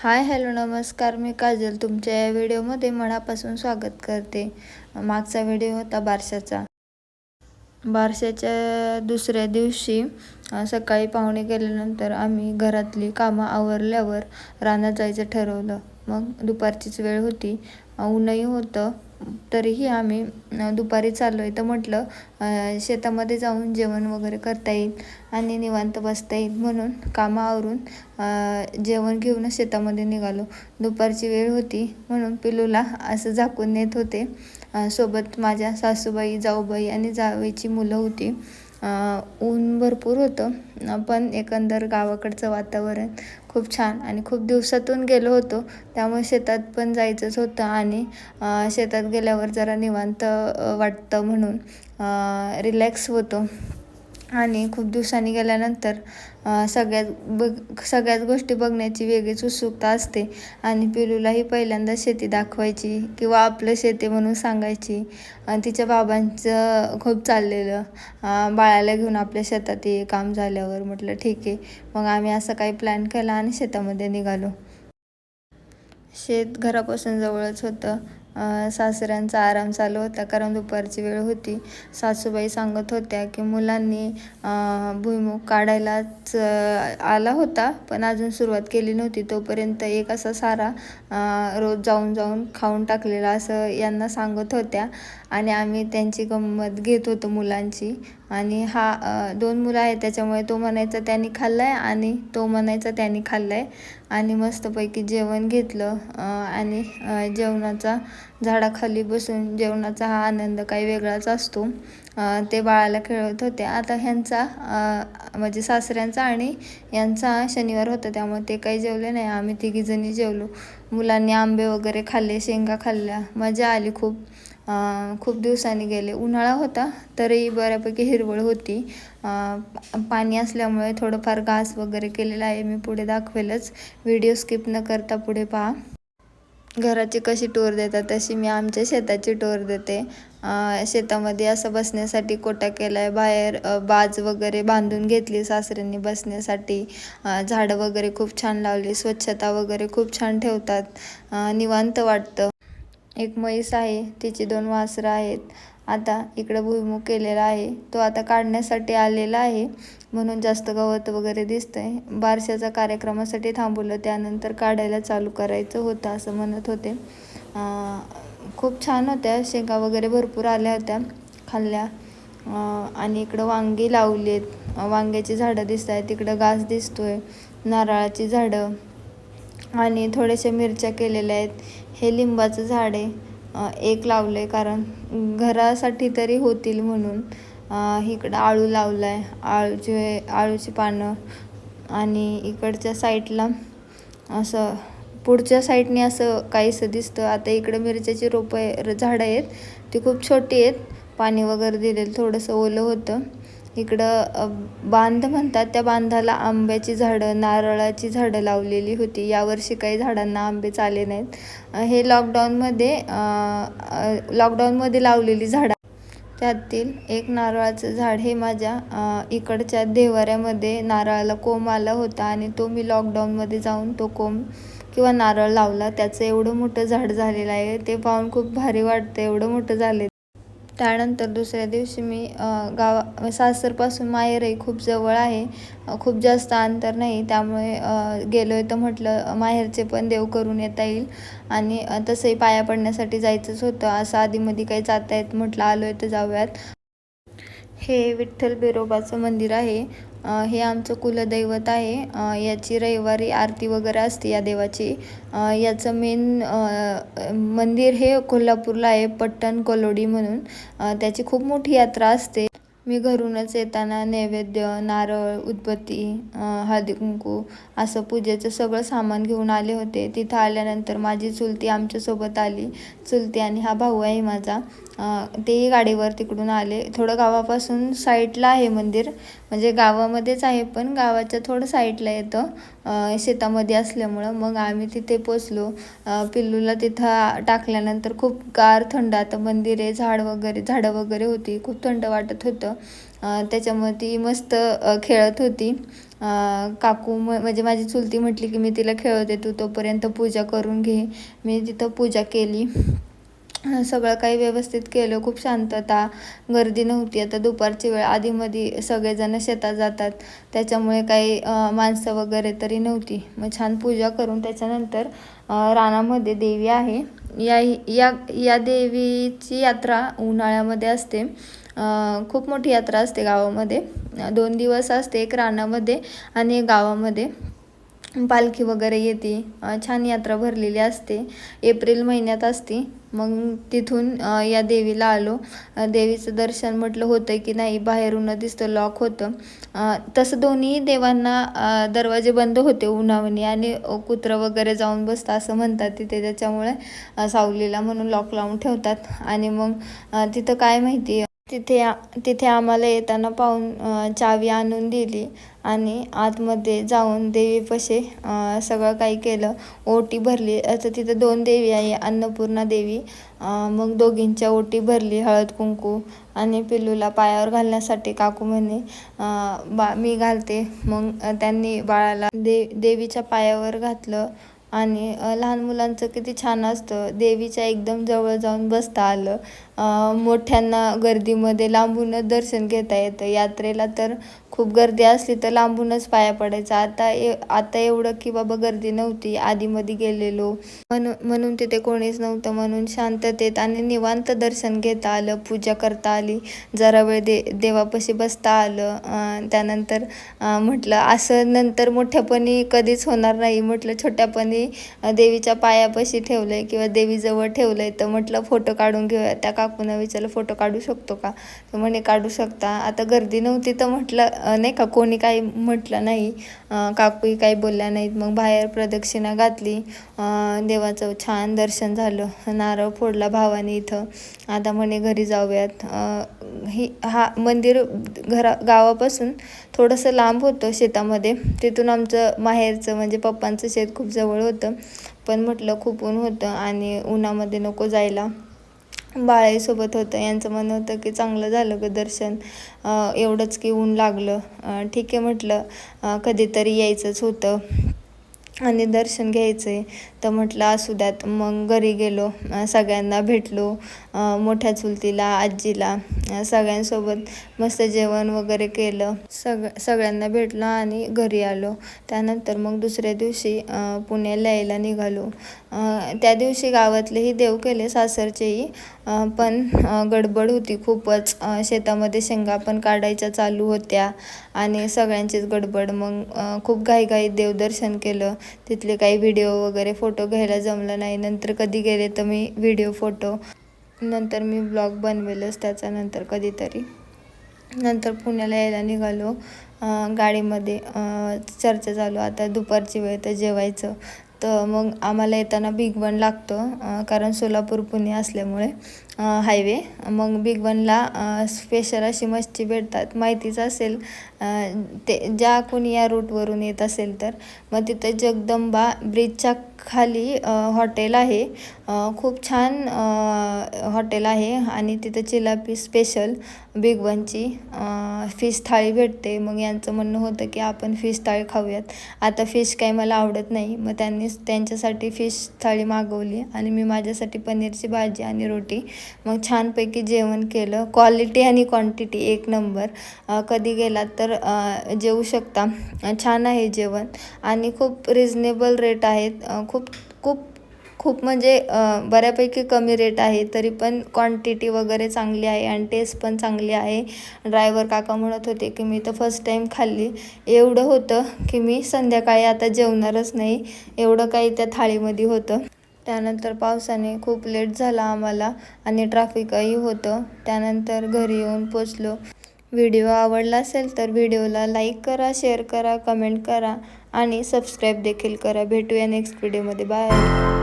Hi hello नमस्कार. मी काजल तुमच्या या व्हिडिओमध्ये मनापासून स्वागत करते. मागचा व्हिडिओ होता बारशाचा. बारशाच्या दुसऱ्या दिवशी सकाळी पाहुणे गेल्यानंतर आम्ही घरातली कामं आवरल्यावर रानात जायचं ठरवलं. मग दुपारचीच वेळ होती. ऊनही होतं. तरीही आम्ही दुपारी चाललो आहे तर म्हटलं शेतामध्ये जाऊन जेवण वगैरे करता येईल आणि निवांत बसता येईल म्हणून कामावरून जेवण घेऊनच शेतामध्ये निघालो. दुपारची वेळ होती म्हणून पिलूला असं झाकून नेत होते. सोबत माझ्या सासूबाई जाऊबाई आणि जावेची मुलं होती. ऊन भरपूर होतं पण एकंदर गावाकडचं वातावरण खूप छान. आणि खूप दिवसातून गेलो होतो. त्यामुळे शेतात पण जायचंच होतं. आणि शेतात गेल्यावर जरा निवांत वाटतं म्हणून रिलॅक्स होतो. आणि खूप दिवसांनी गेल्यानंतर सगळ्यात बघ सगळ्याच गोष्टी बघण्याची वेगळीच उत्सुकता असते. आणि पिलूलाही पहिल्यांदा शेती दाखवायची किंवा आपलं शेती म्हणून सांगायची. आणि तिच्या बाबांचं खूप चाललेलं. बाळाला घेऊन आपल्या शेतात ये काम झाल्यावर म्हटलं ठीक आहे. मग आम्ही असं काही प्लॅन केला आणि शेतामध्ये निघालो. शेत घरापासून जवळच होतं. सासऱ्यांचा आराम चालू होता कारण दुपारची वेळ होती. सासूबाई सांगत होत्या की मुलांनी भुईमुख काढायलाच आला होता पण अजून सुरुवात केली नव्हती. तोपर्यंत एक असा सारा रोज जाऊन जाऊन खाऊन टाकलेला असं यांना सांगत होत्या. आणि आम्ही त्यांची गंमत घेत होतो मुलांची. आणि हा दोन मुलं आहेत त्याच्यामुळे तो म्हणायचा त्यांनी खाल्लं आहे आणि तो म्हणायचा त्यांनी खाल्लं आहे आणि मस्तपैकी जेवण घेतलं आणि जेवणाचा झाडाखाली बसून जेवणाचा हा आनंद काही वेगळाच असतो. ते बाळाला खेळत होते. आता ह्यांचा म्हणजे सासऱ्यांचा आणि यांचा शनिवार होता त्यामुळे ते काही जेवले नाही. आम्ही तिघीजणी जेवलो. मुलांनी आंबे वगैरे खाल्ले शेंगा खाल्ल्या. मजा आली खूप. खूप दिवसांनी गेले. उन्हाळा होता तरी बऱ्यापैकी हिरवळ होती. पाणी असल्यामुळे थोडंफार घास वगैरे केलेला आहे. मी पुढे दाखवेलच. व्हिडिओ स्किप न करता पुढे पहा. घराची कशी टूर देतात तशी मी आमच्या शेताची टूर देते. शेतामध्ये असं बसण्यासाठी कोटा केला आहे बाहेर बाज वगैरे बांधून घेतली सासऱ्यांनी बसण्यासाठी. झाडं वगैरे खूप छान लावली. स्वच्छता वगैरे खूप छान ठेवतात. निवांत वाटतं. एक म्हैस आहे तिची दोन वासरं आहेत. आता इकडं भुईमुग केलेला आहे. तो आता काढण्यासाठी आलेला आहे. म्हणून जास्त गवत वगैरे दिसतंय. बारशाचा कार्यक्रमासाठी थांबवलं. त्यानंतर काढायला चालू करायचं होतं असं म्हणत होते. खूप छान होत्या. शेंगा वगैरे भरपूर आल्या होत्या खाल्ल्या. आणि इकडं वांगी लावली आहेत वांग्याची झाडं दिसत आहेत तिकडं घास दिसतोय. नारळाची झाडं. आणि थोड्याशा मिरच्या केलेल्या आहेत. हे लिंबाचं झाड आहे. एक लावलं आहे कारण घरासाठी तरी होतील म्हणून. इकडं आळू लावला आहे आळूचे आळूची पानं आणि इकडच्या साईडला असं पुढच्या साईडने असं काहीसं दिसतं. आता इकडं मिरच्याची रोपं झाडं आहेत. ती खूप छोटी आहेत. पाणी वगैरे दिलेलं थोडंसं ओलं होतं. इकडं बांध म्हणतात त्या बांधाला आंब्याची झाडं नारळाची झाडं लावलेली होती. यावर्षी काही झाडांना आंबेच आले नाहीत. हे लॉकडाऊनमध्ये लॉकडाऊनमध्ये लावलेली झाडं त्यातील एक नारळाचं झाड हे माझ्या इकडच्या देवाऱ्यामध्ये नारळाला कोंब आला होता आणि तो मी लॉकडाऊनमध्ये जाऊन तो कोंब किंवा नारळ लावला. त्याचं एवढं मोठं झाड झालेलं आहे. ते पाहून खूप भारी वाटतं. एवढं मोठं झाले त्यानंतर दुसऱ्या दिवशी मी गावा सासरपासून माहेरही खूप जवळ आहे. खूप जास्त अंतर नाही. त्यामुळे गेलो आहे तर म्हटलं माहेरचे पण देव करून येता येईल. आणि तसंही पाया पडण्यासाठी जायचंच होतं. असं आधीमध्ये काही जाता येत म्हटलं आलो आहे तर जाऊयात. हे विठ्ठल बिरोबाचं मंदिर आहे. हे आमचं कुलदैवत आहे. याची रविवारी आरती वगैरे असते या देवाची. याचं मेन मंदिर हे कोल्हापूरला आहे पट्टण कोलोडी म्हणून. त्याची खूप मोठी यात्रा असते. मी घरूनच येताना नैवेद्य नारळ उदबत्ती हळदीकुंकू हळदी कुंकू असं पूजेचं सगळं सामान घेऊन आले होते. तिथं आल्यानंतर माझी चुलती आमच्यासोबत आली. चुलती आणि हा भाऊ आहे माझा. तेही गाडीवर तिकडून आले. थोडं गावापासून साईडला आहे मंदिर. म्हणजे गावामध्येच आहे पण गावाच्या थोडं साईडला येतं. शेतामध्ये असल्यामुळं मग आम्ही तिथे पोचलो. पिल्लूला तिथं टाकल्यानंतर खूप गार थंड आता मंदिरे झाड वगैरे झाडं वगैरे होती. खूप थंड वाटत होतं. त्याच्यामुळे ती मस्त खेळत होती. काकू म म्हणजे माझी चुलती म्हटली की मी तिला खेळवते तू तोपर्यंत पूजा करून घे. मी तिथं पूजा केली. सगळं काही व्यवस्थित केलं. खूप शांतता गर्दी नव्हती. आता दुपारची वेळ आधीमध्ये सगळेजण शेतात जातात. त्याच्यामुळे काही माणसं वगैरे तरी नव्हती. मग छान पूजा करून त्याच्यानंतर रानामध्ये देवी आहे. या या या देवीची यात्रा उन्हाळ्यामध्ये असते. खूप मोठी यात्रा असते गावामध्ये. दोन दिवस असते एक रानामध्ये आणि गावामध्ये. पालखी वगैरे येते. छान यात्रा भरलेली असते. एप्रिल महिन्यात असते. मग तिथून या देवीला आलो. देवीचं दर्शन म्हटलं होतं की नाही बाहेरून दिसतं लॉक होतं. तसं दोन्ही देवांना दरवाजे बंद होते उन्हावणी आणि कुत्रं वगैरे जाऊन बसतं असं म्हणतात तिथे. त्याच्यामुळे सावलीला म्हणून लॉक लावून ठेवतात. आणि मग तिथं काय माहिती तिथे तिथे आम्हाला येताना पाहून चावी आणून दिली आणि आतमध्ये जाऊन देवीपाशी सगळं काही केलं. ओटी भरली. आता तिथं दोन देवी आहे अन्नपूर्णा देवी मग दोघींच्या ओटी भरली हळद कुंकू आणि पिल्लूला पायावर घालण्यासाठी काकू म्हणे बा मी घालते. मग त्यांनी बाळाला दे देवीच्या पायावर घातलं. आणि लहान मुलांचं किती छान असतं. देवीच्या एकदम जवळ जाऊन बसता आलं. मोठ्यांना गर्दीमध्ये लांबूनच दर्शन घेता येतं. यात्रेला तर खूप गर्दी असली तर लांबूनच पाया पडायचा. आता ए आता एवढं की बाबा गर्दी नव्हती. आधीमध्ये गेलेलो. म्हणून म्हणून तिथे कोणीच नव्हतं. म्हणून शांततेत आणि निवांत दर्शन घेता आलं. पूजा करता आली. जरा वेळ दे देवापाशी बसता आलं. त्यानंतर म्हटलं असं नंतर मोठ्यापणी कधीच होणार नाही. म्हटलं छोट्यापणी देवीच्या पायापाशी ठेवलं आहे किंवा देवीजवळ ठेवलं आहे तर म्हटलं फोटो काढून घेऊया. त्या काकूनं विचारलं फोटो काढू शकतो का? तर म्हणे काढू शकता. आता गर्दी नव्हती तर म्हटलं नाही का कोणी काही म्हटलं नाही काकूही काही बोलल्या नाहीत मग बाहेर प्रदक्षिणा घातली देवाचं छान दर्शन झालं नारळ फोडला भावाने इथं आता म्हणे घरी जाऊयात. ही हा मंदिर घरा गावापासून थोडंसं लांब होतं शेतामध्ये तिथून आमचं माहेरचं म्हणजे पप्पांचं शेत खूप जवळ होतं पण म्हटलं खूप ऊन होतं आणि उन्हामध्ये नको जायला. बाळाईसोबत होतं. यांचं म्हणणं होतं की चांगलं झालं ग दर्शन. एवढंच की ऊन लागलं. ठीक आहे म्हटलं. कधीतरी यायचंच होतं. आणि दर्शन घ्यायचे तर म्हटलं असू द्यात. मग घरी गेलो. सगळ्यांना भेटलो. मोठ्या चुलतीला आजीला सगळ्यांसोबत मस्त जेवण वगैरे केलं. सग सगळ्यांना भेटलो आणि घरी आलो. त्यानंतर मग दुसऱ्या दिवशी पुण्याला यायला निघालो. त्या दिवशी गावातलेही देव केले सासरचेही. पण गडबड होती खूपच. शेतामध्ये शेंगा पण काढायच्या चालू होत्या आणि सगळ्यांचीच गडबड. मग खूप घाईघाई देवदर्शन केलं. तिथले काही व्हिडिओ वगैरे फोटो घ्यायला जमलं नाही. नंतर कधी गेले तर मी व्हिडिओ फोटो. नंतर मी ब्लॉग बनवेलच त्याचा नंतर कधीतरी. नंतर पुण्याला यायला निघालो. गाडीमध्ये चर्चा चालू. आता दुपारची वेळ तर जेवायचं. तर मग आम्हाला येताना बिग वन लागतो कारण सोलापूर पुणे असल्यामुळे. हायवे. मग बिग वनला स्पेशल अशी मच्छी भेटतात. माहितीच असेल ते ज्या कोणी या रूटवरून येत असेल तर. मग तिथं जगदंबा ब्रिजच्या खाली हॉटेल आहे. खूप छान हॉटेल आहे. आणि तिथं चिलापी स्पेशल बिग वनची फिश थाळी भेटते. मग यांचं म्हणणं होतं की आपण फिश थाळी खाऊयात. आता फिश काही मला आवडत नाही. मग त्यांनी त्यांच्यासाठी फिश थाळी मागवली. आणि मी माझ्यासाठी पनीरची भाजी आणि रोटी मग छानपैकी जेवण केलं. क्वालिटी आणि क्वांटिटी एक नंबर कधी गेलात तर जेवू शकता. छान आहे जेवण. आणि खूप रिजनेबल रेट आहेत. खूप खूप खूप म्हणजे बऱ्यापैकी कमी रेट आहे. तरी पण क्वांटिटी वगैरे चांगली आहे आणि टेस्ट पण चांगली आहे. ड्रायव्हर काका म्हणत होते की मी तर फर्स्ट टाईम खाल्ली. एवढं होतं की मी संध्याकाळी आता जेवणारच नाही. एवढं काही त्या थाळीमध्ये होतं. त्यानंतर पावसाने खूप लेट झाला आम्हाला आणि ट्रॅफिकही होतं. त्यानंतर घरी येऊन पोचलो. व्हिडिओ आवडला असेल तर व्हिडिओला लाईक करा शेअर करा कमेंट करा आणि सबस्क्राईब देखील करा. भेटूया नेक्स्ट व्हिडिओमध्ये. बाय.